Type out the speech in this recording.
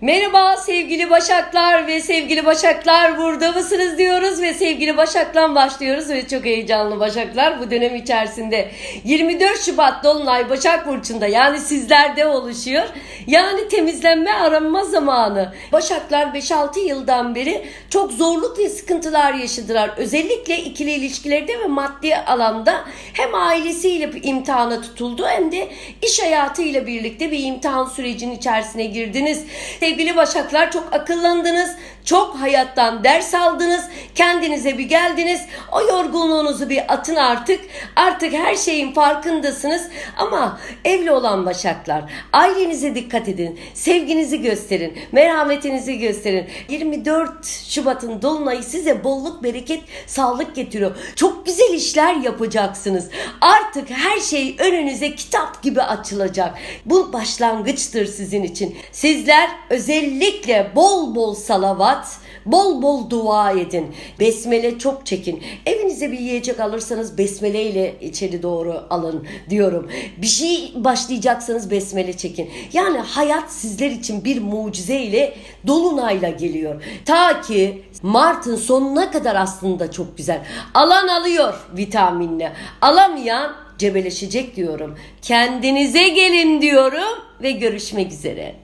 Merhaba sevgili Başaklar ve sevgili Başaklar burada mısınız diyoruz ve sevgili Başak'tan başlıyoruz ve çok heyecanlı Başaklar bu dönem içerisinde 24 Şubat Dolunay Başak Burcu'nda yani sizlerde oluşuyor. Yani temizlenme aranma zamanı. Başaklar 5-6 yıldan beri çok zorluk ve sıkıntılar yaşadılar. Özellikle ikili ilişkilerde ve maddi alanda hem ailesiyle imtihana tutuldu hem de iş hayatıyla birlikte bir imtihan sürecinin içerisine girdiniz. Sevgili Başaklar çok akıllandınız, çok hayattan ders aldınız, kendinize bir geldiniz. O yorgunluğunuzu bir atın artık. Artık her şeyin farkındasınız ama evli olan Başaklar ailenize dikkat edin. Sevginizi gösterin, merhametinizi gösterin. 24 Şubat'ın dolunayı size bolluk, bereket, sağlık getiriyor. Çok güzel işler yapacaksınız. Artık her şey önünüze kitap gibi açılacak. Bu başlangıçtır sizin için. Sizler özellikle bol bol salavat, bol bol dua edin. Besmele çok çekin. Evinize bir yiyecek alırsanız besmele ile içeri doğru alın diyorum. Bir şey başlayacaksanız besmele çekin. Yani hayat sizler için bir mucize ile dolunayla geliyor. Ta ki Mart'ın sonuna kadar aslında çok güzel. Alan alıyor vitaminle. Alamayan cebeleşecek diyorum. Kendinize gelin diyorum ve görüşmek üzere.